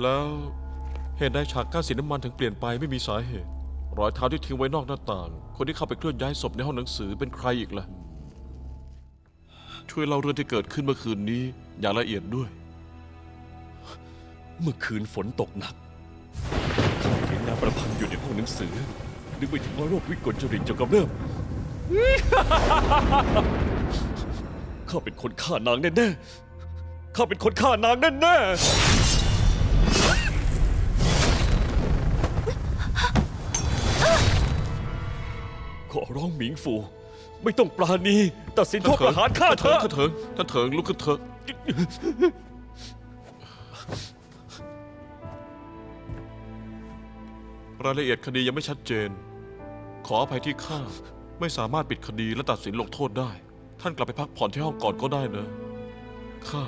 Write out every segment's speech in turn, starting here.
แล้วเหตุใดฉากกั้นสีน้ำมันถึงเปลี่ยนไปไม่มีสาเหตุ รอยเท้าที่ทิ้งไว้นอกหน้าต่าง คนที่เข้าไปเคลื่อนย้ายศพในห้องหนังสือเป็นใครอีกล่ะ ช่วยเล่าเรื่องที่เกิดขึ้นเมื่อคืนนี้อย่างละเอียดด้วย เมื่อคืนฝนตกหนักข้าเห็นนางประพันธ์อยู่ในห้องหนังสือ นึกไปถึงว่าโรควิกลจริตจะกำเริบข้าเป็นคนฆ่านางแน่ๆข้าเป็นคนฆ่านางแน่ๆ ร้องหมิงฟูไม่ต้องปราณีตัดสินโทษประหารข้าเถอะท่านเถิงท่านเถิงลุกขึ้นเถอะรายละเอียดคดียังไม่ชัดเจน ขออภัยที่ข้าไม่สามารถปิดคดีและตัดสินลงโทษได้ ท่านกลับไปพักผ่อนที่ห้องก่อนก็ได้นะ ข้า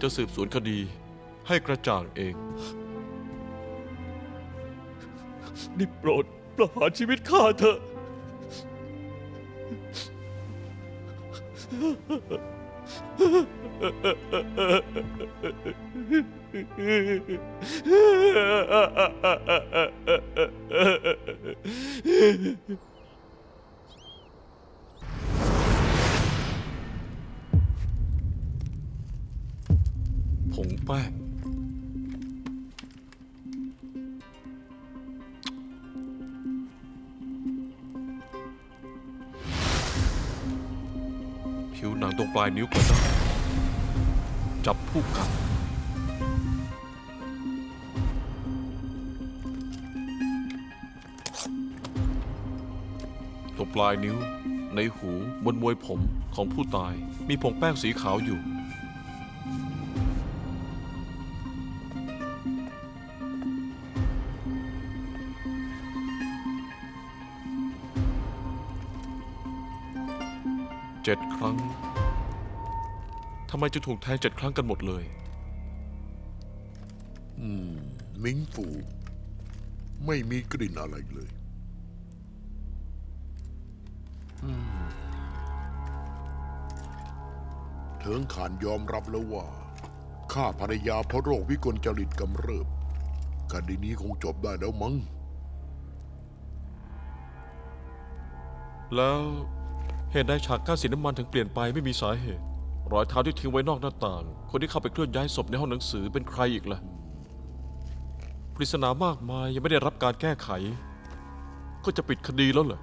จะสืบสวนคดีให้กระจ่างเอง นี่โปรดประหารชีวิตข้าเถอะ ผงแป้ง ผิวหนังตรงปลายนิ้วก็ได้จับผู้กัดตรงปลายนิ้วในหูบนมวยผมของผู้ตายมีผงแป้งสีขาวอยู่ เจ็ดครั้งทำไมจะถูกแทงเจ็ดครั้งกันหมดเลยมิงฟู ไม่มีกลิ่นอะไรเลยเถิงขานยอมรับแล้วว่าฆ่าภรรยาเพราะโรควิกลจริตกำเริบคดีนี้คงจบได้แล้วมั้งแล้ว เหตุใดฉากกั้นสีน้ำมันถึงเปลี่ยนไปไม่มีสาเหตุ รอยเท้าที่ทิ้งไว้นอกหน้าต่าง คนที่เข้าไปเคลื่อนย้ายศพในห้องหนังสือเป็นใครอีกล่ะปริศนามากมายยังไม่ได้รับการแก้ไข ก็จะปิดคดีแล้วเหรอ